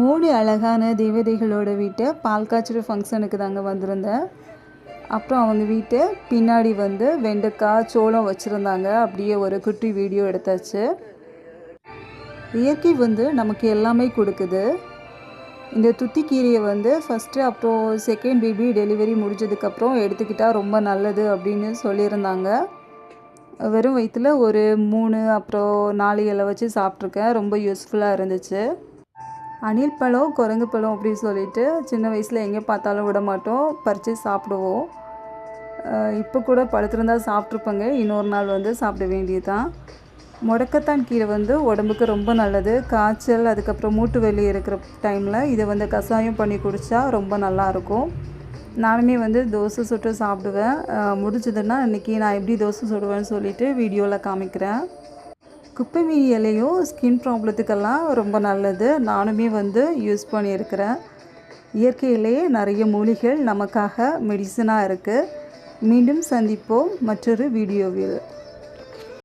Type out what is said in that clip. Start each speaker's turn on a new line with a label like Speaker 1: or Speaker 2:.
Speaker 1: மூணு அழகான தேவதைகளோட வீட்டை பால் காய்ச்சல் ஃபங்க்ஷனுக்கு தாங்க வந்திருந்தேன். அப்புறம் அவங்க வீட்டு பின்னாடி வந்து வெண்டைக்காய் சோளம் வச்சுருந்தாங்க. அப்படியே ஒரு குட்டி வீடியோ எடுத்தாச்சு. இயற்கை வந்து நமக்கு எல்லாமே கொடுக்குது. இந்த துத்திக்கீரையை வந்து ஃபஸ்ட்டு அப்புறம் செகண்ட் பேபி டெலிவரி முடிஞ்சதுக்கப்புறம் எடுத்துக்கிட்டால் ரொம்ப நல்லது அப்படின்னு சொல்லியிருந்தாங்க. வெறும் வயிற்றில் ஒரு மூணு அப்புறம் நாலு இலை வச்சு சாப்பிட்ருக்கேன் ரொம்ப யூஸ்ஃபுல்லாக இருந்துச்சு. அணில் பழம் குரங்கு பழம் அப்படின்னு சொல்லிட்டு சின்ன வயசில் எங்கே பார்த்தாலும் விட மாட்டோம். பறித்து சாப்பிடுவோம். இப்போ கூட படுத்திருந்தா சாப்பிட்ருப்பேங்க இன்னொரு நாள் வந்து சாப்பிட வேண்டியது தான் முடக்கத்தான் கீரை வந்து உடம்புக்கு ரொம்ப நல்லது. காய்ச்சல் அதுக்கப்புறம் மூட்டு வெளி இருக்கிற டைமில் இதை வந்து கஷாயம் பண்ணி குடித்தா ரொம்ப நல்லாயிருக்கும் நானுமே வந்து தோசை சுட்டு சாப்பிடுவேன். முடிஞ்சதுன்னா இன்றைக்கி நான் எப்படி தோசை சுடுவேன்னு சொல்லிவிட்டு வீடியோவில் காமிக்கிறேன். குப்பை மீன் இலையும் ஸ்கின் ப்ராப்ளத்துக்கெல்லாம் ரொம்ப நல்லது. நானுமே வந்து யூஸ் பண்ணியிருக்கிறேன். இயற்கையிலேயே நிறைய மூலிகள் நமக்காக மெடிசனாக இருக்குது மீண்டும் சந்திப்போம் மற்றொரு வீடியோவில்